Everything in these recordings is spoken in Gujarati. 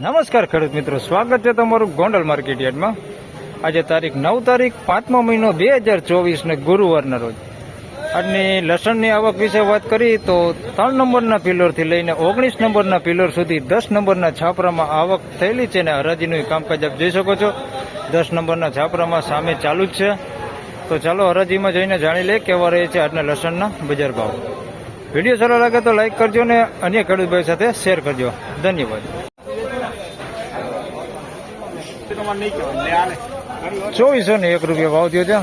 નમસ્કાર ખેડૂત મિત્રો, સ્વાગત છે તમારું ગોંડલ માર્કેટ યાર્ડમાં. આજે તારીખ નવ તારીખ, પાંચમો મહિનો બે હજાર ચોવીસને ગુરુવારના રોજ. આજની લસણની આવક વિશે વાત કરી તો ત્રણ નંબરના પિલરથી લઈને ઓગણીસ નંબરના પિલર સુધી દસ નંબરના છાપરામાં આવક થયેલી છે ને હરાજીનું કામકાજ આપ જોઈ શકો છો. દસ નંબરના છાપરામાં સામે ચાલુ જ છે. તો ચાલો હરાજીમાં જઈને જાણી લઈએ કેવા રહે છે આજના લસણના બજાર ભાવ. વીડિયો સારો લાગે તો લાઇક કરજો ને અન્ય ખેડૂતભાઈ સાથે શેર કરજો. ધન્યવાદ. ચોવીસો ને એક રૂપિયા ભાવ થયો છે.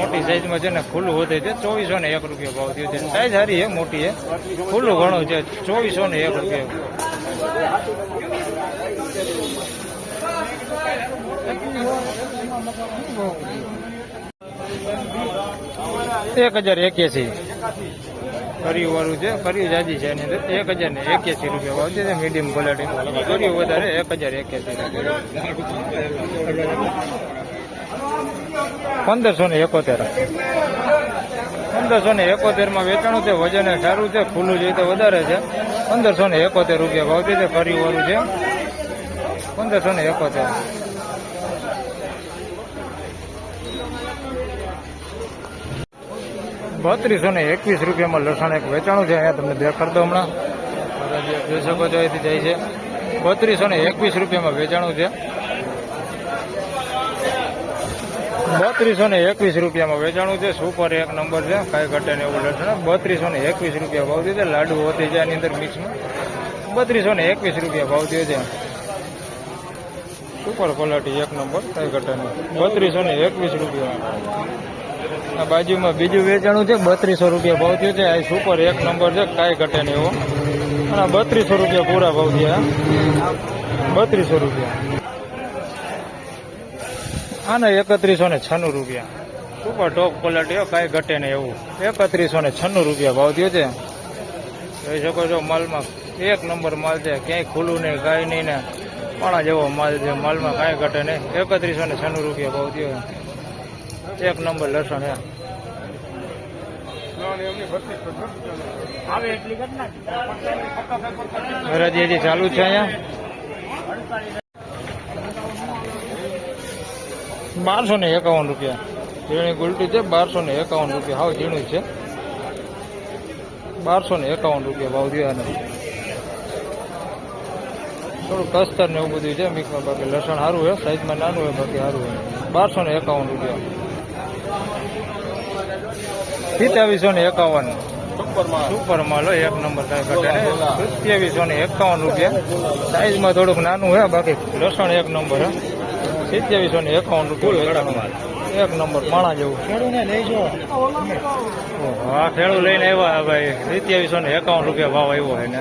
મોટી સાઈઝમાં છે ને ખુલ્લું વધે છે. ચોવીસો ને એક રૂપિયા ભાવ થયો છે સાઈઝ સારી છે મોટી છે. ખુલ્લું ઘણું છે. ચોવીસો ને એક રૂપિયા. એક હજાર એક્યાસી. કર્યું વાળું છે કર્યું જાજી છે એની અંદર એક હજાર ને એક્યાસી રૂપિયા ભાવ છે મીડિયમ ક્વોલિટી કર્યું વધારે એક હજાર એક્યાસી પંદરસો ને એકોતેર. પંદરસો ને એકોતેરમાં વેચાણું છે, વજન સારું છે, ખુલ્લું જોઈએ તો વધારે છે. પંદરસો ને એકોતેર રૂપિયા ભાવ છે કર્યું વાળું છે. પંદરસો ને એકોતેર. બત્રીસો ને એકવીસ રૂપિયામાં લસણ એક વેચાણું છે, અહીંયા તમને દેખાડ દો હમણાં. જોઈ શકો છો, અહીંથી જાય છે. બત્રીસો ને એકવીસ રૂપિયામાં વેચાણું છે. બત્રીસો ને એકવીસ રૂપિયામાં વેચાણું છે. સુપર એક નંબર છે. કાંઈ ઘટે ને એવું લસણ. બત્રીસો ને એકવીસ રૂપિયા ભાવ થયો છે. લાડુ હોતી છે આની અંદર મિક્સમાં. બત્રીસો ને એકવીસ રૂપિયા ભાવ થયો છે સુપર ક્વોલિટી એક નંબર. કાંઈ ઘટે નહીં. બત્રીસો ને એકવીસ રૂપિયા. આ બાજુમાં બીજું વેચાણું છે, બત્રીસો રૂપિયા ભાવ થયો છે. આ સુપર એક નંબર છે, કાંઈ ઘટે નહીં એવો અને બત્રીસો રૂપિયા પૂરા ભાવ થયા. બત્રીસો રૂપિયા. આને એકત્રીસો ને છન્નું રૂપિયા. સુપર ટોપ ક્વોલિટી કાંઈ ઘટે નહીં એવું. એકત્રીસો ને છન્નું રૂપિયા ભાવ થયો છે. જોઈ શકો છો માલમાં એક નંબર માલ છે, ક્યાંય ખુલ્લું નહીં, કાંઈ નહીં ને. પાણા જેવો માલ છે, માલમાં કાંઈ ઘટે નહીં. એકત્રીસો ને છન્નું રૂપિયા ભાવ થયો એક નંબર લસણ હે હરાજી હજી ચાલુ છે અહીંયા. બારસો ને એકાવન રૂપિયા. ઝીણી ગુલટી છે બારસો ને એકાવન રૂપિયા. હાવ ઝીણું છે. બારસો ને એકાવન રૂપિયા ભાવ થયો આને થોડું કસ્તર ને એવું બધું છે મિક્સમાં બાકી લસણ સારું હોય સાઈઝમાં નાનું હોય બાકી સારું હોય બારસો ને એકાવન રૂપિયા. સિત્તાવીસો ને એકાવન. સુપર માલ હોય એક નંબર સત્યાવીસો ને એકાવન રૂપિયા. સાઈઝમાં થોડુંક નાનું હોય બાકી લસણ એક નંબર હે. સિત્યાવીસો ને એકાવન રૂપિયા એક નંબર પાણા જેવું. હા ખેડૂ લઈને આવ્યા ભાઈ સિત્યાવીસો ને એકાવન રૂપિયા ભાવ આવ્યો હોય ને